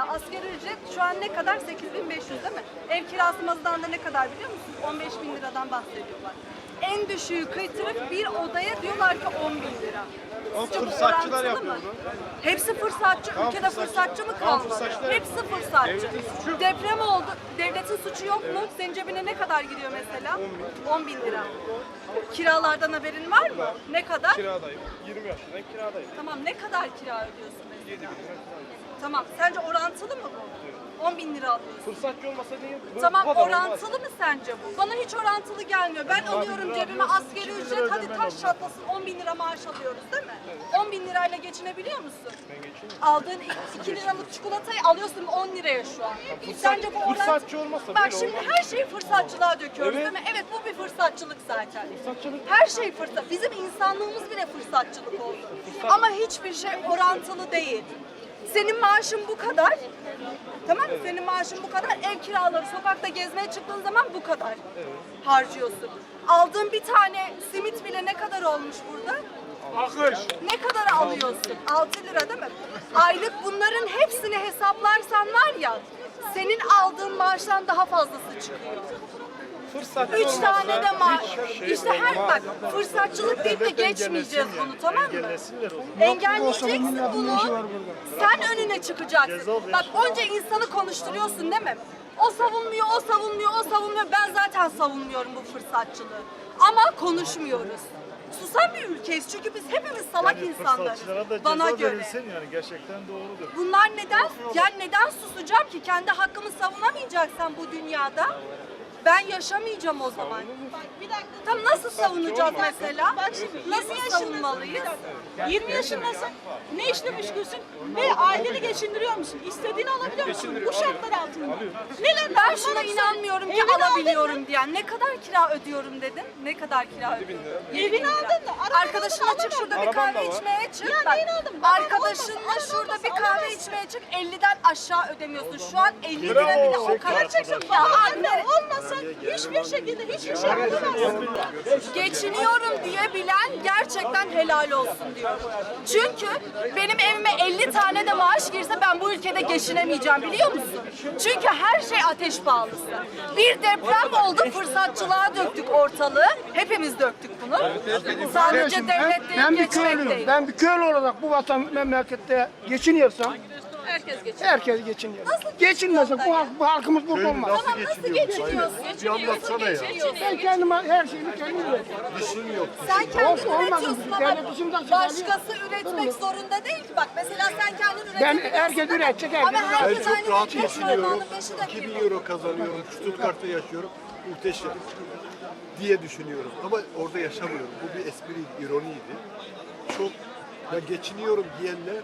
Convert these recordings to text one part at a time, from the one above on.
mesela asgari ücret şu an ne kadar? 8500 değil mi? Ev kirası Mazıdan'da ne kadar biliyor musun? 15 bin liradan bahsediyorlar. En düşüğü kıytırık bir odaya diyorlar ki 10 bin lira. Ama bu fırsatçılar yapıyor mı? Hepsi fırsatçı. Tamam, Ülkede fırsatçı. fırsatçı mı kalmadı? fırsatçılar Hepsi fırsatçı. Devletin suçu yok. Deprem oldu. Devletin suçu yok mu? Senin cebine ne kadar giriyor mesela? 10 bin lira. Kiralardan haberin var mı? Ne kadar? Kiradayım. 20 yaşındayım kiradayım. Tamam ne kadar kira ödüyorsun 7 bin mesela? lira. Tamam sence orantılı mı bu? 10 bin lira alıyorsun. Fırsatçı olmasa niye? Bu Tamam kadar olmaz. orantılı mı sence bu? Bana hiç orantılı gelmiyor. Ben alıyorum cebime asgari ücret hadi taş çatlasın 10 bin lira maaş alıyoruz değil mi? 10 bin lirayla geçinebiliyor musun? Ben geçeyim. Aldığın 2 liralık çikolatayı alıyorsun 10 liraya şu an. Sence bu orantı... fırsatçı olmasa Bak şimdi olmaz. her şeyi fırsatçılığa döküyoruz Evet. değil mi? Evet bu bir fırsatçılık zaten. Fırsatçılık. Her şey fırsat. Bizim insanlığımız bile fırsatçılık oldu. Ama hiçbir şey orantılı değil. Senin maaşın bu kadar. Tamam mı? Senin maaşın bu kadar. Ev kiraları, sokakta gezmeye çıktığın zaman bu kadar harcıyorsun. Aldığın bir tane simit bile ne kadar olmuş burada? Akış. Ne kadar alıyorsun? 6 lira değil mi? Aylık bunların hepsini hesaplarsan var ya, senin aldığın maaştan daha fazlası çıkıyor. Fırsatçı Üç olmasa tane de hiçbir şey İşte her olmaz. bak fırsatçılık deyip de geçmeyeceğiz bunu tamam mı? Engelleyeceksin bunu. Sen önüne çıkacaksın. Bak onca insanı konuşturuyorsun değil mi? O savunmuyor, o savunmuyor, o savunmuyor. Ben zaten savunmuyorum bu fırsatçılığı. Ama konuşmuyoruz. Susan bir ülkeyiz çünkü biz hepimiz salak insanlarız. Fırsatçılara da Bana göre. verilsin yani gerçekten doğrudur. Bunlar neden? Yani neden susacağım ki? Kendi hakkımı savunamayacaksan bu dünyada ben yaşamayacağım o zaman. Bir dakika. Tam nasıl savunacağız mesela? Bak şimdi, Nasıl 20 yaşındasın. savunmalıyız? 20 yaşındasın. Ne işle meşgulsün? Ve aileni geçindiriyor musun? İstediğini alabiliyor musun? Bu şartlar altında. Neler Ben şuna inanmıyorum ki Evini aldın alabiliyorum diyen. Ne kadar kira ödüyorum dedin? Ne kadar kira ödüyorum? Evini aldın mı? Arabanı Arkadaşınla aldın çık mı? şurada bir Araban kahve da var. içmeye çık. Ya Bak, neyin aldın? Araban Arkadaşınla olmasa, şurada bir kahve içmeye çık. 50'den aşağı ödemiyorsun. Şu an 50 lira bile o kadar. Gerçekten Ya anne anne olmasa hiçbir şekilde hiçbir şey yapamazsın. geçiniyorum diye bilen gerçekten helal olsun diyorum. Çünkü benim evime 50 tane de maaş girse ben bu ülkede geçinemeyeceğim biliyor musun? Çünkü her şey ateş pahalısı. Bir deprem oldu fırsatçılığa döktük ortalığı. Hepimiz döktük bunu. Sadece devlet ben, değil ben bir geçmek köylüyüm. Ben bir köylü olarak bu vatan memlekette geçiniyorsam Herkes geçiniyor. herkes geçiniyor. Nasıl Geçinmese bu, halk- bu halkımız burada olmaz. Tamam nasıl geçiniyorsun? Nasıl geçiniyorsun? Ben kendime her şeyimi kendim üretiyorum. Sen kendin Olsun, olmaz. üretiyorsun ama Devlet dışından çıkarıyor. başkası üretmek zorunda değil ki. Bak mesela sen kendin Ben üretebiliyorsun. herkes mi? üretecek, herkes Ama üretecek. herkes Ben aynı çok rahat ekmek geçiniyorum. de 2000 bir. euro kazanıyorum. Stuttgart'ta yaşıyorum. Muhteşem. Diye düşünüyorum. Ama orada yaşamıyorum. Bu bir espri, ironiydi. Çok ya geçiniyorum diyenler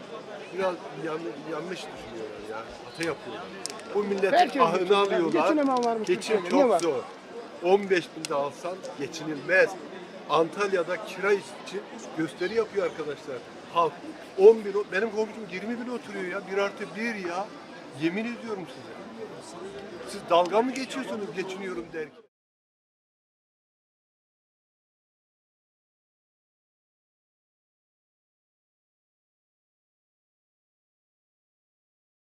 biraz yan- yanlış düşünüyorlar ya. Hata yapıyorlar. Bu milletin Herkes ahını geçiniyor. alıyorlar. Geçinemem varmış Geçim Türkiye'de. Niye çok var? zor. 15 bin de alsan geçinilmez. Antalya'da kira için gösteri yapıyor arkadaşlar. Halk 10 bin, benim komşum 20 bin oturuyor ya. Bir artı bir ya. Yemin ediyorum size. Siz dalga mı geçiyorsunuz geçiniyorum derken?